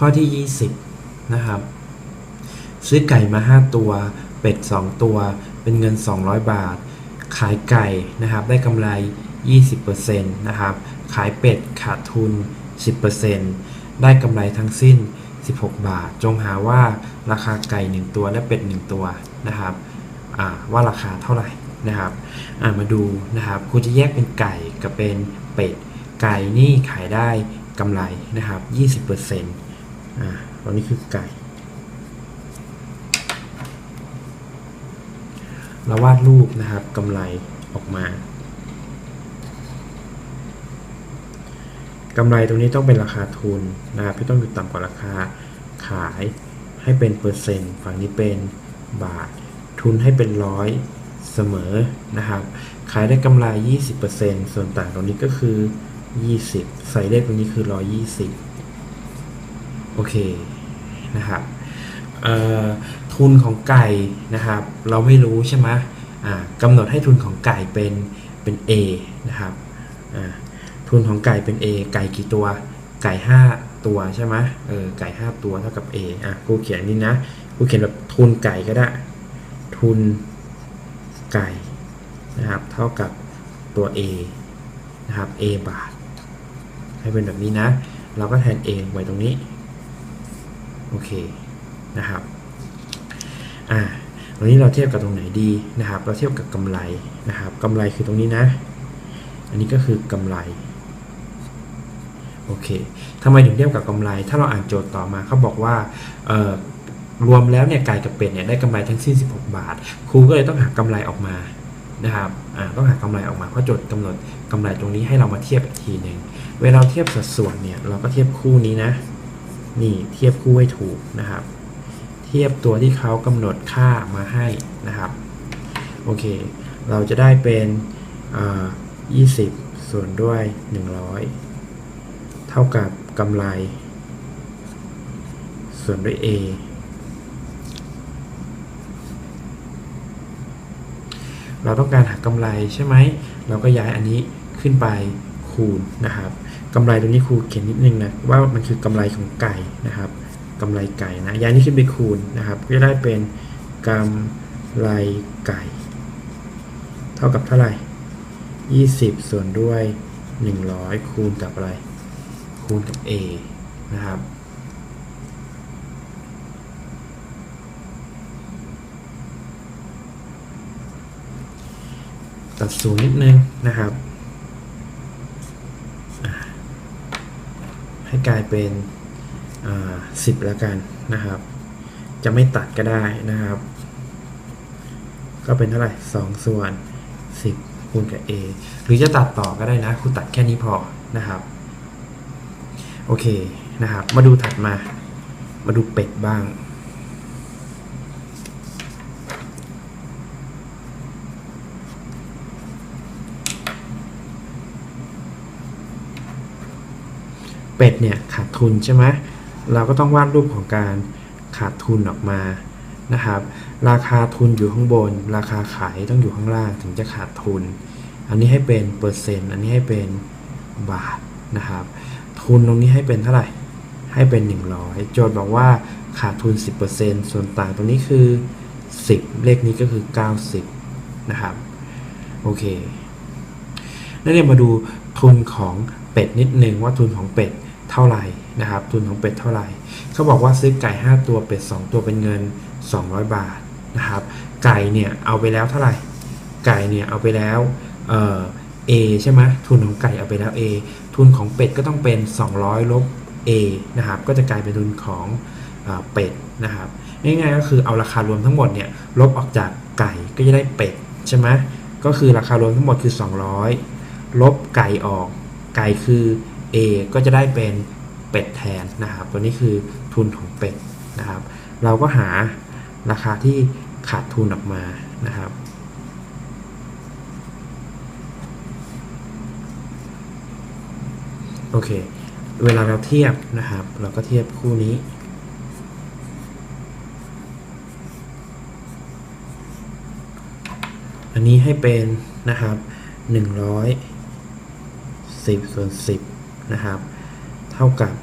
ข้อที่ 20 นะครับ ซื้อไก่มา 5 ตัว เป็ด 2 ตัว เป็นเงิน 200 บาท ขายไก่นะครับ ได้กำไร 20%นะครับ ขายเป็ดขาดทุน 10%ได้กำไรทั้งสิ้น 16 บาท จงหาว่าราคาไก่ 1 ตัวและเป็ด 1 ตัวนะครับว่าราคาเท่าไหร่นะครับามาดูนะครับคุณจะแยกเป็นไก่กับเป็นเป็ดไก่นี่ขายได้กำไรนะครับ 20% อ่าตอนนี้คือไก่ เราวาดรูปนะครับกำไรออกมากำไรตรงนี้ต้องเป็นราคาทุนนะครับที่ต้องอยู่ต่ำกว่าราคาขายให้เป็นเปอร์เซ็นต์ฝั่งนี้เป็นบาท ทุนให้เป็นร้อยเสมอนะครับ ขายได้กำไร 20%ส่วนต่างตรงนี้ก็คือ 20 ใส่เลขตรงนี้คือ 120 โอเคนะครับทุนของไก่นะครับ เราไม่รู้ใช่ไหมกำหนดให้ทุนของไก่เป็นเป็น A นะครับทุนของไก่เป็น A ไก่กี่ตัว ไก่ 5 ตัวใช่ไหมเออไก่ 5 ตัวเท่ากับ A อะกูเขียนนี่นะกูเขียนแบบทุนไก่ก็ได้ ทุนไก่นะครับเท่ากับตัว A นะครับ A บาท ให้เป็นแบบนี้นะ เราก็แทน A ไว้ตรงนี้ โอเคนะครับอ่าวันนี้เราเทียบกับตรงไหนดีนะครับ เราเทียบกับกำไรนะครับกำไรคือตรงนี้นะ อันนี้ก็คือกำไรโอเคทำไมถึงเทียบกับกำไร ถ้าเราอ่านโจทย์ต่อมาเขาบอกว่าเอ่อรวมแล้วเนี่ยไก่กับเป็ดเนี่ยได้กำไรทั้งสิ้น 16 บาท ครูก็เลยต้องหากำไรออกมานะครับอ่าต้องหากำไรออกมาเพราะโจทย์กำหนดกำไรตรงนี้ให้เรามาเทียบอีกทีหนึ่งเวลาเทียบสัดส่วนเนี่ยเราก็เทียบคู่นี้นะ นี่เทียบคู่ให้ถูกนะครับ เทียบตัวที่เขากำหนดค่ามาให้นะครับ โอเค เราจะได้เป็น 20 ส่วนด้วย 100 เท่ากับกำไร ส่วนด้วย A เราต้องการหากำไรใช่ไหม เราก็ย้ายอันนี้ขึ้นไปคูณนะครับ กำไรตรงนี้ครูเขียนนิดนึงนะว่ามันคือกำไรของไก่นะครับกำไรไก่นะย้ายนี้ขึ้นไปคูณนะครับก็จะได้เป็นกำไรไก่ เท่ากับเท่าไหร่ 20 ส่วนด้วย 100 คูณกับอะไร คูณกับ A นะครับ ตัดศูนย์นิดนึงนะครับอ่า ให้กลายเป็นสิบแล้วกันนะครับ จะไม่ตัดก็ได้นะครับ ก็เป็นเท่าไหร่สองส่วนสิบคูณกับ a หรือจะตัดต่อก็ได้นะคุณตัดแค่นี้พอนะครับโอเคนะครับ มาดูถัดมา มาดูเป็ดบ้าง เป็ดเนี่ยขาดทุนใช่ไหมเราก็ต้องวาดรูปของการขาดทุนออกมานะครับ ราคาทุนอยู่ข้างบน ราคาขายต้องอยู่ข้างล่างถึงจะขาดทุน อันนี้ให้เป็นเปอร์เซ็นต์ อันนี้ให้เป็นบาทนะครับ ทุนตรงนี้ให้เป็นเท่าไหร่ ให้เป็น 100 โจทย์บอกว่าขาดทุน 10%ส่วนต่างตรงนี้คือ 10 เลขนี้ก็คือ 90 นะครับ โอเคนักเรียนมาดูทุนของเป็ดนิดนึงว่าทุนของเป็ด เท่าไหร่นะครับ ทุนของเป็ดเท่าไหร่ เขาบอกว่าซื้อไก่ 5 ตัวเป็ด 2 ตัวเป็นเงิน 200 บาทนะครับ ไก่เนี่ยเอาไปแล้วเท่าไหร่ ไก่เนี่ยเอาไปแล้วเอ่อ A ใช่ไหมทุนของไก่เอาไปแล้ว A ทุนของเป็ดก็ต้องเป็น 200 ลบ A นะครับ ก็จะกลายเป็นทุนของเออเป็ดนะครับง่ายๆก็คือเอาราคารวมทั้งหมดเนี่ยลบออกจากไก่ก็จะได้เป็ดใช่ไหมก็คือราคารวมทั้งหมดคือ 200 ลบไก่ออก ไก่คือ A ก็จะได้เป็นเป็ดแทนนะครับ ตัวนี้คือทุนของเป็ดนะครับ เราก็หาราคาที่ขาดทุนออกมานะครับโอเค เวลาเราเทียบนะครับ เราก็เทียบคู่นี้ อันนี้ให้เป็นนะครับ 110ส่วน10 นะครับ เท่ากับ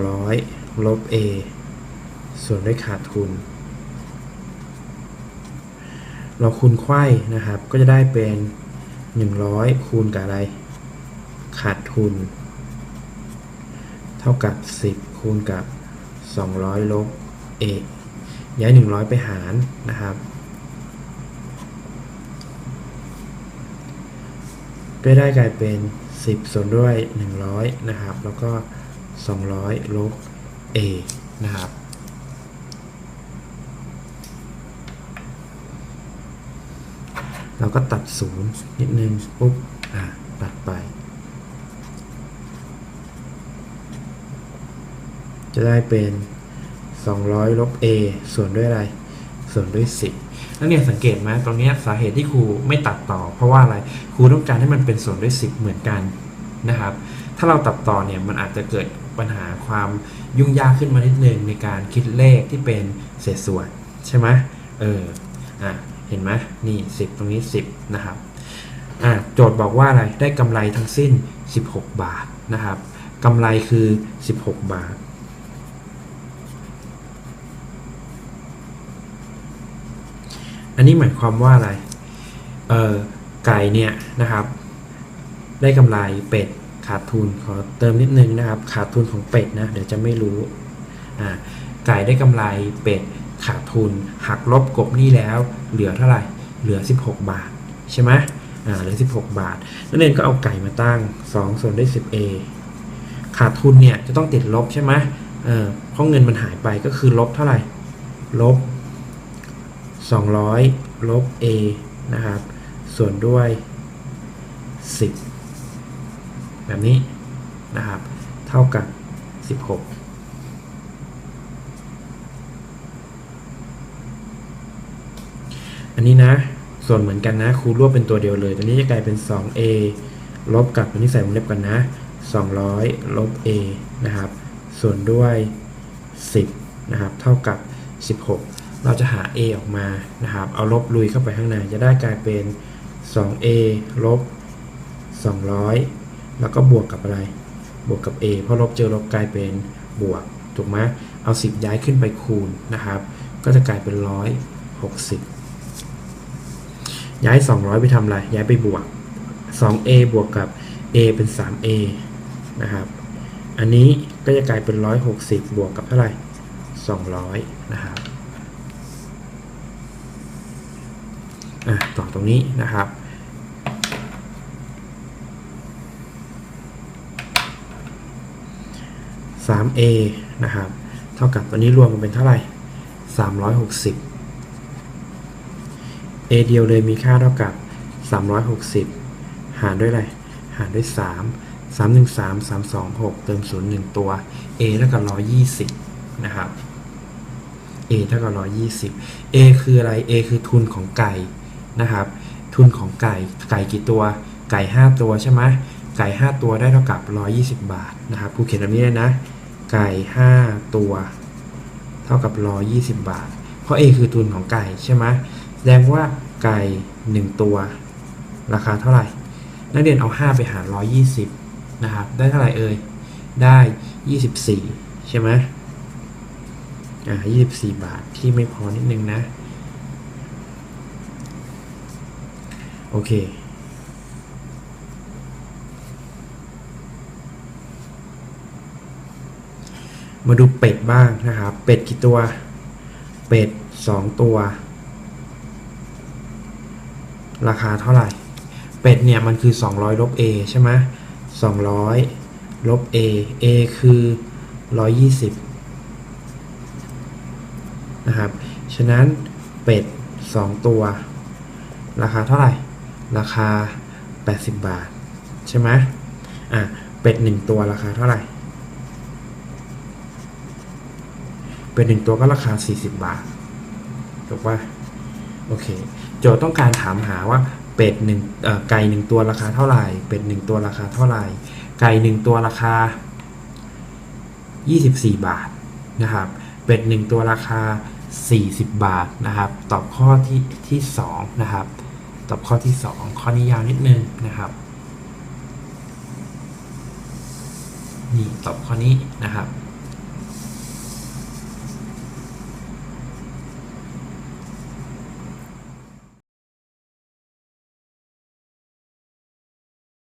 200 ลบ a ส่วนด้วยขาดทุน เราคูณไขว้นะครับ ก็จะได้เป็น 100 คูณกับอะไร ขาดทุน เท่ากับ 10 คูณกับ 200 ลบ a ย้าย 100 ไปหารนะครับ ก็ได้กลายเป็น 10 ส่วนด้วย 100 นะครับ แล้วก็ 200 ลบ a นะครับ เราก็ตัดศูนย์นิดนึง ปุ๊บ อะ ตัดไป จะได้เป็น 200 ลบ a ส่วนด้วยอะไร ส่วนด้วย 10 นักเรียนสังเกตไหมตรงนี้สาเหตุที่ครูไม่ตัดต่อ เพราะว่าอะไรครูต้องการให้มันเป็นส่วนด้วย 10 เหมือนกันนะครับ ถ้าเราตัดต่อเนี่ยมันอาจจะเกิดปัญหาความยุ่งยากขึ้นมานิดนึงในการคิดเลขที่เป็นเศษส่วนใช่ไหมเอออะเห็นไหมนี่ 10 ตรงนี้ 10 นะครับอะโจทย์บอกว่าอะไรได้กำไรทั้งสิ้น 16 บาทนะครับกำไรคือ 16 บาท อันนี้หมายความว่าอะไร เออไก่เนี่ยนะครับ ได้กำไรเป็ดขาดทุนขอเติมนิดนึงนะครับ ขาดทุนของเป็ดนะเดี๋ยวจะไม่รู้อ่าไก่ได้กำไรเป็ดขาดทุน หักลบกบหนี้แล้ว เหลือเท่าไหร่ เหลือ 16 บาท ใช่ไหมอ่าเหลือ 16 บาท นักเรียนก็เอาไก่มาตั้ง 2 ส่วนด้วย 10a ขาดทุนเนี่ยจะต้องติดลบใช่ไหมเออเพราะเงินมันหายไปก็คือลบเท่าไหร่ ลบ 200 ลบ a นะครับ ส่วนด้วย 10 แบบนี้นะครับ เท่ากับ 16อันนี้นะ ส่วนเหมือนกันนะครูรวบเป็นตัวเดียวเลย ตัวนี้จะกลายเป็น 2a ลบกับตัวนี้ใส่วงเล็บกันนะ 200 ลบ a นะครับ ส่วนด้วย 10 นะครับ เท่ากับ 16 เราจะหา a ออกมานะครับ เอาลบลุยเข้าไปข้างในจะได้กลายเป็น 2a ลบ 200 แล้วก็บวกกับอะไร บวกกับ a เพราะลบเจอลบกลายเป็นบวก ถูกไหมเอา 10 ย้ายขึ้นไปคูณนะครับ ก็จะกลายเป็น 160 ย้าย 200 ไปทำอะไร ย้ายไปบวก 2a บวกกับ a เป็น 3a นะครับ อันนี้ก็จะกลายเป็น 160 บวกกับเท่าไหร่ 200 นะครับ อะ ต่อตรงนี้นะครับ 3a นะครับ เท่ากับตัวนี้รวมกันเป็นเท่าไหร่ 360 a เดียวเลยมีค่าเท่ากับ 360 หารด้วยอะไร หารด้วย 3 3 1 3 3 2 6 เติม 0 1 ตัว a เท่ากับ 120 นะครับ a เท่ากับ 120 a คืออะไร a คือทุนของไก่ นะครับ ทุนของไก่ไก่กี่ตัว ไก่ 5 ตัวใช่ไหมไก่ 5 ตัวได้เท่ากับ 120 บาทนะครับผู้เขียนแบบนี้เลยนะ ไก่ 5 ตัว เท่ากับ 120 บาท เพราะ a คือทุนของไก่ใช่ไหมแสดงว่าไก่ 1 ตัว ราคาเท่าไหร่ นักเรียนเอา 5 ไปหาร 120 นะครับ ได้เท่าไหร่เอ่ย ได้ 24 ใช่ไหมอ่า24 บาทที่ไม่พอนิดนึงนะ โอเค มาดูเป็ดบ้างนะครับ เป็ดกี่ตัว เป็ด2ตัว ราคาเท่าไหร่ เป็ดเนี่ยมันคือ 200ลบ a ใช่ไหม200ลบ a a คือ 120 นะครับ ฉะนั้นเป็ด 2 ตัว ราคาเท่าไหร่ ราคา 80 บาท ใช่ไหมอะเป็ด1ตัวราคาเท่าไหร่ เป็ด1ตัวก็ราคา 40 บาทถูกป่ะโอเค โจทย์ต้องการถามหาว่าเป็ดหนึ่งไก่หนึ่งตัวราคาเท่าไหร่ เป็ดหนึ่งตัวราคาเท่าไหร่ ไก่หนึ่งตัวราคา 24 บาทนะครับ เป็ดหนึ่งตัวราคา 40 บาทนะครับ ตอบข้อที่ที่ 2 นะครับ ตอบข้อที่ 2 ข้อนี้ยาวนิดนึงนะครับนี่ตอบข้อนี้นะครับ